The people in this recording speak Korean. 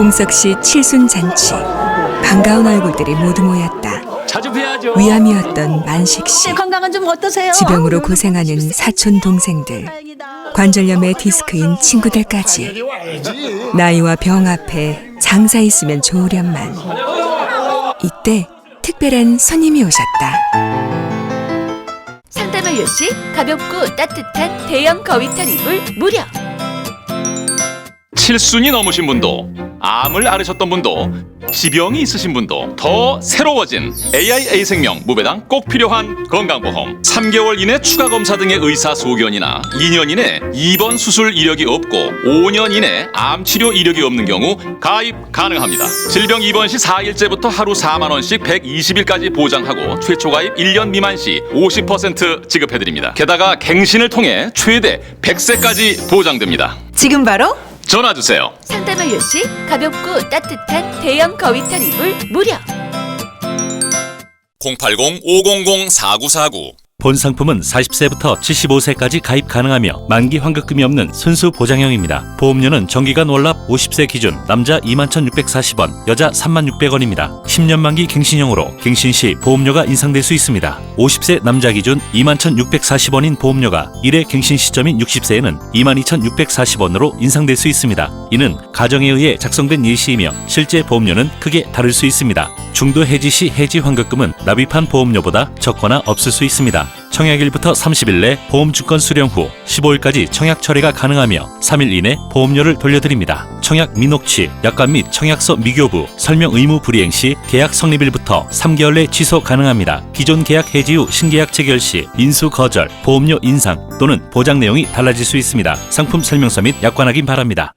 봉석 씨 칠순 잔치. 반가운 얼굴들이 모두 모였다. 자주 뵈야죠. 위암이었던 만식 씨. 네, 건강은 좀 어떠세요? 지병으로 고생하는 사촌 동생들. 관절염의 디스크인 친구들까지. 나이와 병 앞에 장사 있으면 좋으련만. 이때 특별한 손님이 오셨다. 상담을 요시 가볍고 따뜻한 대형 거위털 이불 무려 칠순이 넘으신 분도 암을 앓으셨던 분도 지병이 있으신 분도 더 새로워진 AIA 생명 무배당 꼭 필요한 건강보험 3개월 이내 추가 검사 등의 의사 소견이나 2년 이내 입원 수술 이력이 없고 5년 이내 암 치료 이력이 없는 경우 가입 가능합니다. 질병 입원 시 4일째부터 하루 4만 원씩 120일까지 보장하고 최초 가입 1년 미만 시 50% 지급해 드립니다. 게다가 갱신을 통해 최대 100세까지 보장됩니다. 지금 바로 전화 주세요. 상담을 요시 가볍고 따뜻한 대형 거위털 이불 무려 080-500-4949 본 상품은 40세부터 75세까지 가입 가능하며 만기 환급금이 없는 순수 보장형입니다. 보험료는 정기간 월납 50세 기준 남자 21,640원, 여자 36,600원입니다. 10년 만기 갱신형으로 갱신 시 보험료가 인상될 수 있습니다. 50세 남자 기준 22,640원인 보험료가 1회 갱신 시점인 60세에는 22,640원으로 인상될 수 있습니다. 이는 가정에 의해 작성된 예시이며 실제 보험료는 크게 다를 수 있습니다. 중도 해지 시 해지 환급금은 납입한 보험료보다 적거나 없을 수 있습니다. 청약일부터 30일 내 보험증권 수령 후 15일까지 청약 처리가 가능하며 3일 이내 보험료를 돌려드립니다. 청약 미녹취, 약관 및 청약서 미교부, 설명 의무 불이행 시 계약 성립일부터 3개월 내 취소 가능합니다. 기존 계약 해지 후 신계약 체결 시 인수 거절, 보험료 인상 또는 보장 내용이 달라질 수 있습니다. 상품 설명서 및 약관 확인 바랍니다.